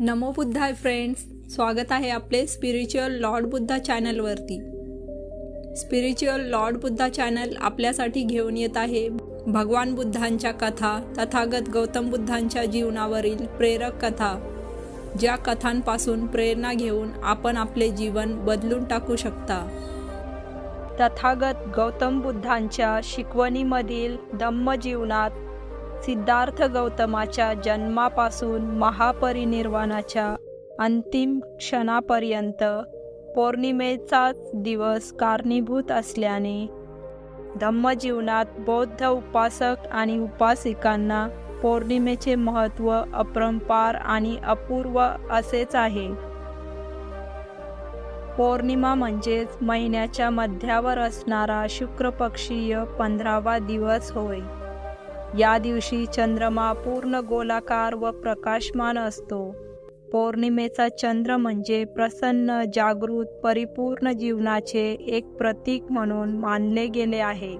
नमो बुद्धाय friends स्वागत आहे आपले स्पिरिच्युअल लॉर्ड बुद्धा चॅनलवरती स्पिरिच्युअल लॉर्ड बुद्धा चॅनल आपल्यासाठी घेऊन येत आहे भगवान बुद्धांच्या कथा तथागत गौतम बुद्धांच्या जीवनावरील प्रेरक कथा ज्या कथांपासून प्रेरणा घेऊन आपण आपले जीवन बदलून टाकू शकता. तथागत गौतम बुद्धांच्या शिकवणीमधील दम्म जीवनात सिद्धार्थ गौतमाच्या जन्मापासून महापरिनिर्वाणाच्या अंतिम क्षणापर्यंत पौर्णिमेचाच दिवस कारणीभूत असल्याने धम्मजीवनात बौद्ध उपासक आणि उपासिकांना पौर्णिमेचे महत्त्व अपरंपार आणि अपूर्व असेच आहे. पौर्णिमा म्हणजेच महिन्याच्या मध्यावर असणारा शुक्रपक्षीय पंधरावा दिवस होय. या दिवशी चंद्रमा पूर्ण गोलाकार व प्रकाशमान असतो. पौर्णिमेचा चंद्र म्हणजे प्रसन्न जागृत परिपूर्ण जीवनाचे एक प्रतीक म्हणून मानले गेले आहे.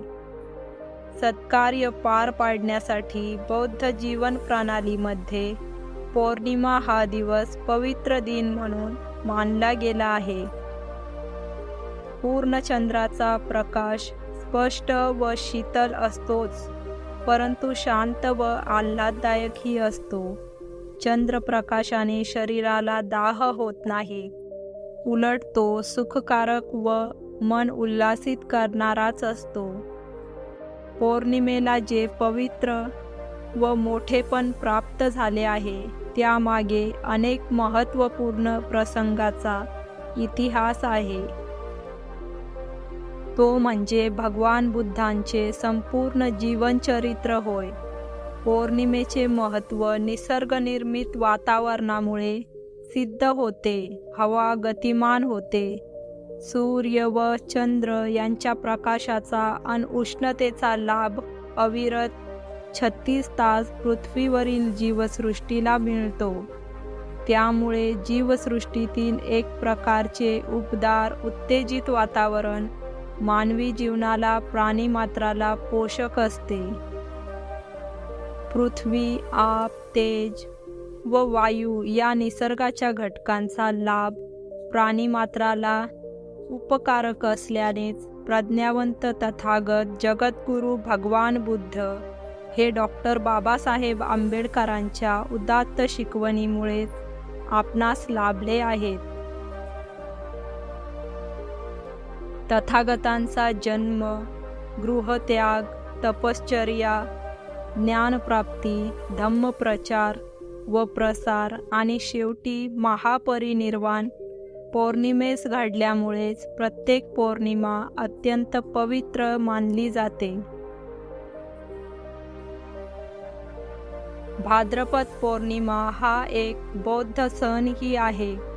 सत्कार्य पार पाडण्यासाठी बौद्ध जीवन प्रणालीमध्ये पौर्णिमा हा दिवस पवित्र दिन म्हणून मानला गेला आहे. पूर्ण चंद्राचा प्रकाश स्पष्ट व शीतल असतोच. परंतु शांत व आल्हाददायकही असतो. चंद्रप्रकाशाने शरीराला दाह होत नाही. उलट तो सुखकारक व मन उल्हासित करणाराच असतो. पौर्णिमेला जे पवित्र व मोठेपण प्राप्त झाले आहे त्यामागे अनेक महत्त्वपूर्ण प्रसंगाचा इतिहास आहे. तो म्हणजे भगवान बुद्धांचे संपूर्ण जीवनचरित्र होय. पौर्णिमेचे महत्त्व निसर्गनिर्मित वातावरणामुळे सिद्ध होते हवा गतिमान होते. सूर्य व चंद्र यांच्या प्रकाशाचा आणि उष्णतेचा लाभ अविरत छत्तीस तास पृथ्वीवरील जीवसृष्टीला मिळतो. त्यामुळे जीवसृष्टीतील एक प्रकारचे उबदार उत्तेजित वातावरण मानवी जीवनाला प्राणीमात्राला पोषक असते. पृथ्वी आप तेज व वायू या निसर्गाच्या घटकांचा लाभ प्राणीमात्राला उपकारक असल्यानेच प्रज्ञावंत तथागत जगद्गुरू भगवान बुद्ध हे डॉक्टर बाबासाहेब आंबेडकरांच्या उदात्त शिकवणीमुळे आपणास लाभले आहेत. तथागतांचा जन्म गृहत्याग तपश्चर्या ज्ञानप्राप्ती धम्मप्रचार व प्रसार आणि शेवटी महापरिनिर्वाण पौर्णिमेस घडल्यामुळेच प्रत्येक पौर्णिमा अत्यंत पवित्र मानली जाते. भाद्रपद पौर्णिमा हा एक बौद्ध सणही आहे.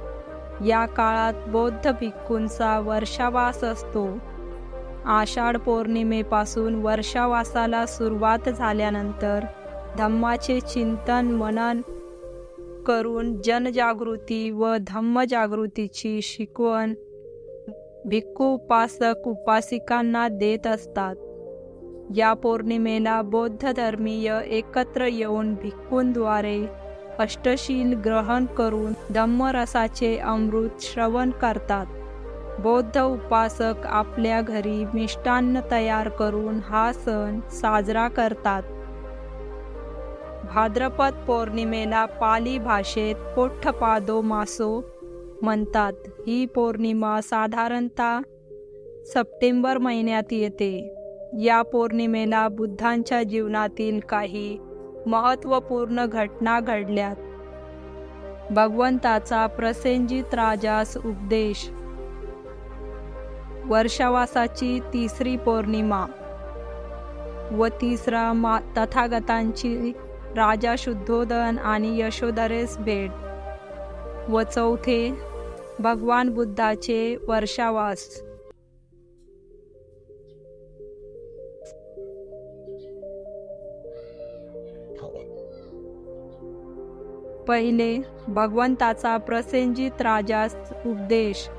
या काळात बौद्ध भिक्खूंचा वर्षावास असतो. आषाढ पौर्णिमेपासून वर्षावासाला सुरुवात झाल्यानंतर धम्माचे चिंतन मनन करून जनजागृती व धम्मजागृतीची शिकवण भिक्खू उपासक उपासिकांना देत असतात. या पौर्णिमेला बौद्ध धर्मीय एकत्र येऊन भिक्खूंद्वारे अष्टशील ग्रहण करून धम्मरसाचे अमृत श्रवण करतात. बौद्ध उपासक आपल्या घरी मिष्टान्न तयार करून हा सण साजरा करतात. भाद्रपद पौर्णिमेला पाली भाषेत पोठ्ठपादो मासो म्हणतात. ही पौर्णिमा साधारणतः सप्टेंबर महिन्यात येते. या पौर्णिमेला बुद्धांच्या जीवनातील काही महत्त्वपूर्ण घटना घडल्यात. भगवंताचा प्रसेंजित राजास उपदेश. वर्षावासाची तिसरी पौर्णिमा व तिसरा मा तथागतांची राजा शुद्धोदन आणि यशोधरेस भेट व चौथे भगवान बुद्धाचे वर्षावास. पहिले भगवंताचा प्रसेंजित राजास उपदेश.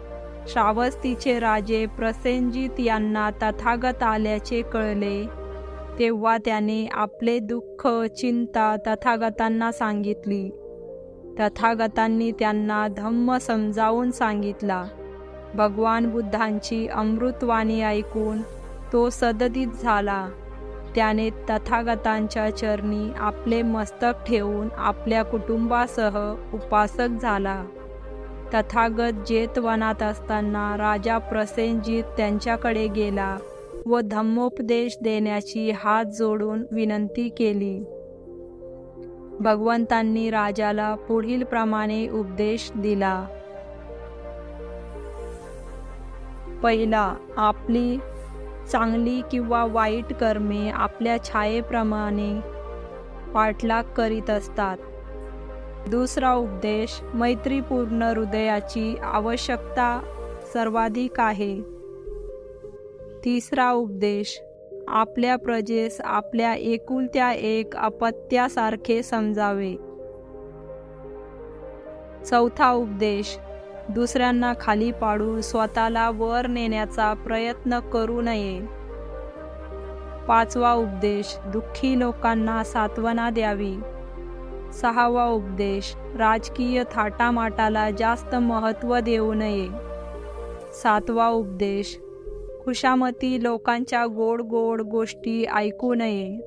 श्रावस्तीचे राजे प्रसेंजित यांना तथागत आल्याचे कळले. तेव्हा त्याने आपले दुःख चिंता तथागतांना सांगितली. तथागतांनी त्यांना धम्म समजावून सांगितला. भगवान बुद्धांची अमृतवाणी ऐकून तो सददित झाला. त्याने तथागतांच्या चरणी आपले मस्तक ठेवून आपल्या कुटुंबासह उपासक झाला. तथागत जेतवनात असताना राजा प्रसेनजीत त्यांच्याकडे गेला व धम्मोपदेश देण्याची हात जोडून विनंती केली. भगवंतांनी राजाला पुढील प्रमाणे उपदेश दिला. पहिला आपली चांगली किंवा वाईट कर्मे आपल्या छायेप्रमाणे पाठलाग करीत असतात. दुसरा उपदेश मैत्रीपूर्ण हृदयाची आवश्यकता सर्वाधिक आहे. तिसरा उपदेश आपल्या प्रजेस आपल्या एकुलत्या एक अपत्यासारखे समजावे. चौथा उपदेश दुसऱ्यांना खाली पाडून स्वतःला वर नेण्याचा प्रयत्न करू नये. पाचवा उपदेश दुःखी लोकांना सात्वना द्यावी. सहावा उपदेश राजकीय थाटामाटाला जास्त महत्त्व देऊ नये. सातवा उपदेश खुशामती लोकांच्या गोड गोड गोष्टी ऐकू नये.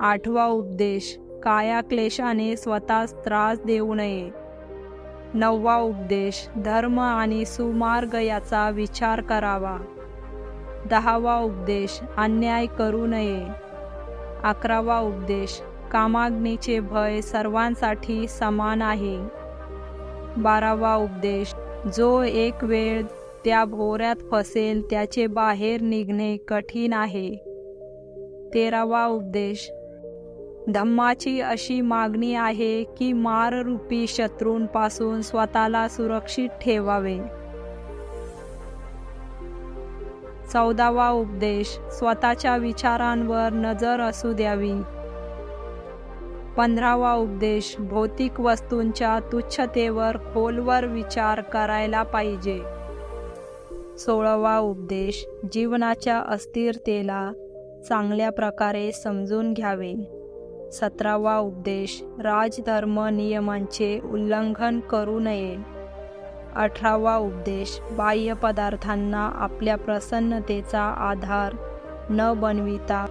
आठवा उपदेश काया क्लेशाने स्वतःस त्रास देऊ नये. नववा उपदेश धर्म आणि सुमार्ग याचा विचार करावा. दहावा उपदेश अन्याय करू नये. अकरावा उपदेश कामाग्नीचे भय सर्वांसाठी समान आहे. बारावा उपदेश जो एक वेळ त्या भोऱ्यात फसेल त्याचे बाहेर निघणे कठीण आहे. तेरावा उपदेश धम्माची अशी मागणी आहे की माररूपी शत्रूंपासून स्वतःला सुरक्षित ठेवावे. चौदावा उपदेश स्वतःच्या विचारांवर नजर असू द्यावी. पंधरावा उपदेश भौतिक वस्तूंच्या तुच्छतेवर खोलवर विचार करायला पाहिजे. सोळावा उपदेश जीवनाच्या अस्थिरतेला चांगल्या प्रकारे समजून घ्यावे. सतरावा उपदेश राजधर्म नियमांचे उल्लंघन करू नये. अठरावा उपदेश बाह्य पदार्थांना आपल्या प्रसन्नतेचा आधार न बनविता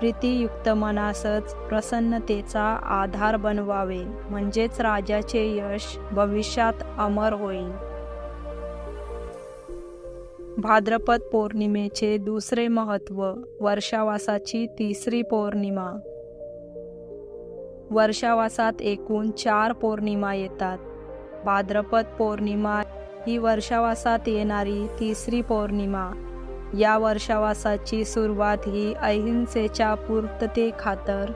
प्रीतियुक्त मनासच प्रसन्नतेचा आधार बनवावे म्हणजेच राजाचे यश भविष्यात अमर होईल. भाद्रपद पौर्णिमेचे दुसरे महत्त्व वर्षावासाची तिसरी पौर्णिमा. वर्षावासात एकूण चार पौर्णिमा येतात. भाद्रपद पौर्णिमा ही वर्षावासात येणारी तिसरी पौर्णिमा. या वर्षावासाची सुरुवात ही अहिंसेच्या पूर्तते खातर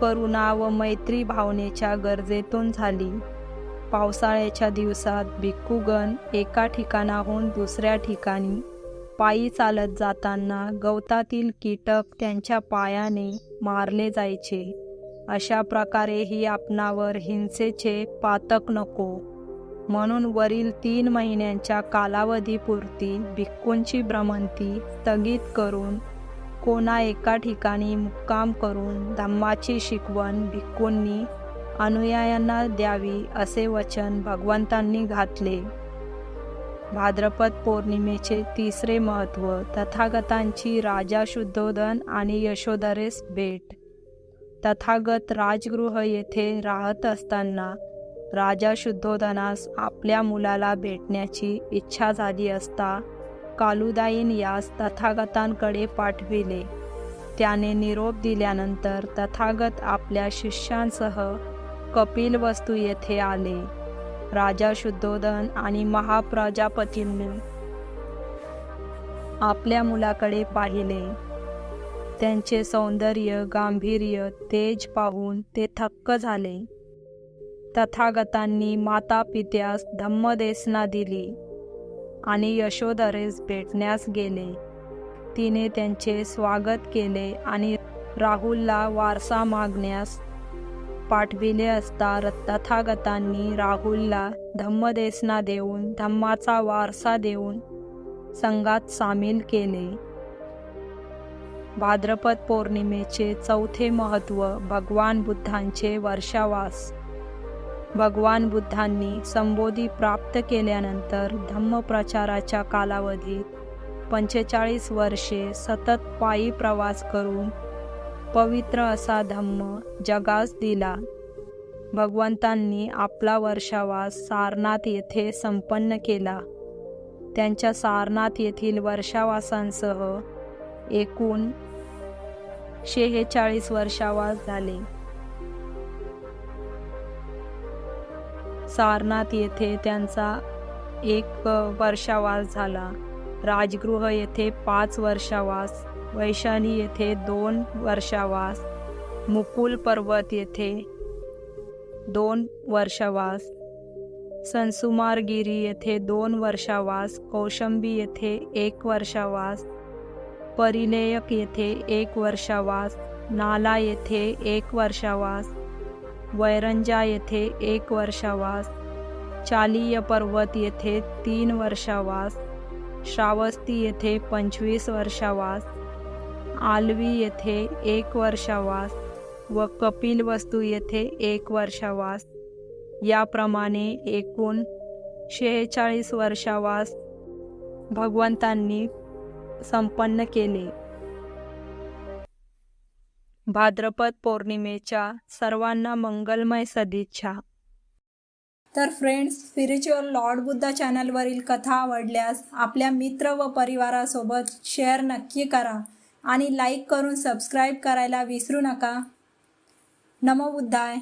करुणा व मैत्री भावनेच्या गरजेतून झाली. पावसाळ्याच्या दिवसात भिक्खूगण एका ठिकाणाहून दुसऱ्या ठिकाणी पायी चालत जाताना गवतातील कीटक त्यांच्या पायाने मारले जायचे. अशा प्रकारे ही आपणावर हिंसेचे पातक नको. म्हणून वरील तीन महिन्यांच्या कालावधीपुरती भिक्कूंची भ्रमंती स्थगित करून कोणा एका ठिकाणी मुक्काम करून धम्माची शिकवण भिक्कूंनी अनुयायांना द्यावी असे वचन भगवंतांनी घातले. भाद्रपद पौर्णिमेचे तिसरे महत्त्व तथागतांची राजा शुद्धोदन आणि यशोधरेस भेट. तथागत राजगृह येथे राहत असताना राजा शुद्धोधनास आपल्या मुलाला भेटण्याची इच्छा झाली असता कालुदाईन यास तथागतांकडे पाठविले. त्याने निरोप दिल्यानंतर तथागत आपल्या शिष्यांसह कपिल वस्तू येथे आले. राजा शुद्धोधन आणि महाप्रजापतींनी आपल्या मुलाकडे पाहिले. त्यांचे सौंदर्य गांभीर्य तेज पाहून ते थक्क झाले. तथागतांनी माता पित्यास धम्मदेसना दिली आणि यशोधरेस भेटण्यास गेले. तिने त्यांचे स्वागत केले आणि राहुलला वारसा मागण्यास पाठविले असता तथागतांनी राहुलला धम्मदेसना देऊन धम्माचा वारसा देऊन संघात सामील केले. भाद्रपद पौर्णिमेचे चौथे महत्त्व भगवान बुद्धांचे वर्षावास. भगवान बुद्धांनी संबोधी प्राप्त केल्यानंतर धम्मप्रचाराच्या कालावधीत पंचेचाळीस वर्षे सतत पायी प्रवास करून पवित्र असा धम्म जगास दिला. भगवंतांनी आपला वर्षावास सारनाथ येथे संपन्न केला. त्यांच्या सारनाथ येथील वर्षावासांसह एकूण शेहेचाळीस वर्षावास झाले. सारनाथ येथे त्यांचा एक वर्षावास झाला. राजगृह येथे पाच वर्षावास वैशाली येथे दोन वर्षावास मुकुल पर्वत येथे दोन वर्षावास संसुमारगिरी येथे दोन वर्षावास कौशंबी येथे एक वर्षावास परिलेयक येथे एक वर्षावास नाला येथे एक वर्षावास वैरंजा येथे एक वर्षावास चालीय पर्वत येथे तीन वर्षावास श्रावस्ती येथे पंचवीस वर्षावास आलवी येथे एक वर्षावास व कपिल वस्तू येथे एक वर्षावास. याप्रमाणे एकूण शेहेचाळीस वर्षावास भगवंतांनी संपन्न केले. भाद्रपद पौर्णिमेच्या सर्वांना मंगलमय सदिच्छा. तर फ्रेंड्स स्पिरिच्युअल लॉर्ड बुद्धा चॅनलवरील कथा आवडल्यास आपल्या मित्र व परिवारासोबत शेअर नक्की करा आणि लाईक करून सबस्क्राईब करायला विसरू नका. नमो बुद्धाय.